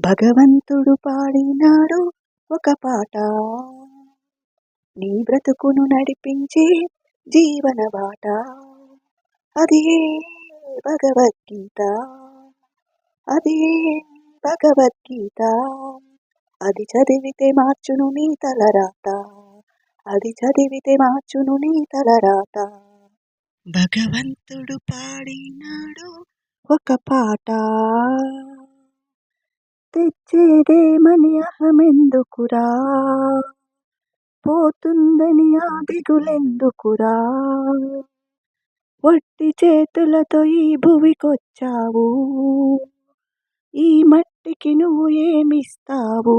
భగవంతుడు పాడినాడు ఒక పాట. నీ బ్రతుకును నడిపించే జీవన బాట. అది భగవద్గీత. అది భగవద్గీత. అది చదివితే మార్చును నీ తలరాత అది చదివితే మార్చును నీ తలరాత భగవంతుడు పాడినాడు ఒక పాట. తెచ్చేదేమని అహమెందుకురా? పోతుందని ఆ దిగులెందుకురా? వట్టి చేతులతో ఈ భువికొచ్చావు. ఈ మట్టికి నువ్వు ఏమిస్తావు?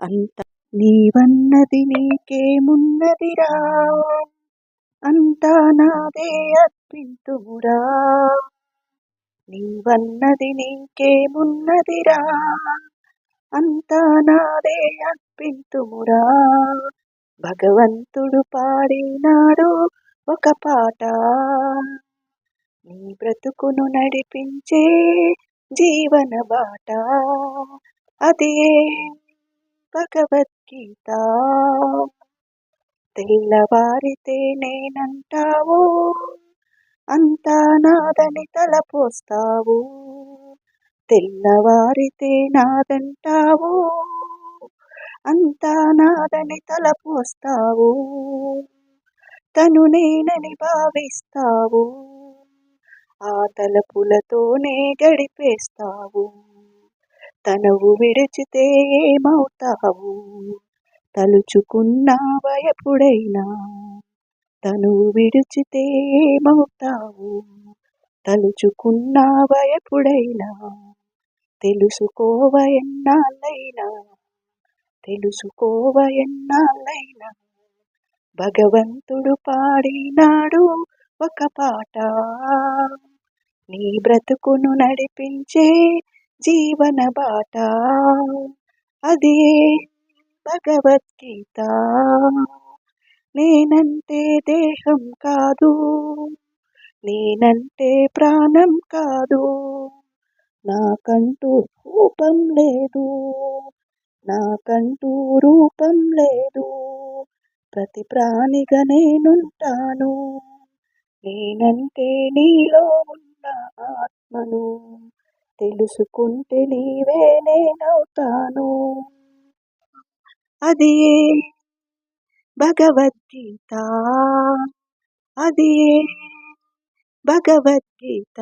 అంత నీవన్నది నీకేమున్నదిరా? అంతా నాదే అర్పింతురా నీవన్నది నీకేమున్నదిరా? అంతా నాదే అర్పింతుమురా. భగవంతుడు పాడినాడు ఒక పాట. నీ బ్రతుకును నడిపించే జీవన బాట. అదే భగవద్గీత. తెల్లవారితే నేనంటావో అంతా నాదని తలపోస్తావు. తెల్లవారితే నాదంటావు. అంతా నాదని తలపోస్తావు. తను నేనని భావిస్తావు. ఆ తలపులతోనే గడిపేస్తావు. తనవు విడిచితే ఏమవుతావు? తలుచుకున్నావా ఎప్పుడైనా తనువు విడిచితే ఏమవుతావు తలుచుకున్నావా ఎప్పుడైనా? తెలుసుకోవ ఎన్నాళ్ళైనా? తెలుసుకోవ ఎన్నాళ్ళైనా? భగవంతుడు పాడినాడు ఒక పాట. నీ బ్రతుకును నడిపించే జీవన బాట. అదే భగవద్గీత. నేనంటే దేహం కాదు నేనంటే ప్రాణం కాదు నాకంటూ రూపం లేదు నాకంటూ రూపం లేదు ప్రతి ప్రాణిగా నేనుంటాను నేనంటే నీలో ఉన్న ఆత్మను తెలుసుకుంటే నీవే నేనవుతాను. అది భగవద్గీత. అదే భగవద్గీత.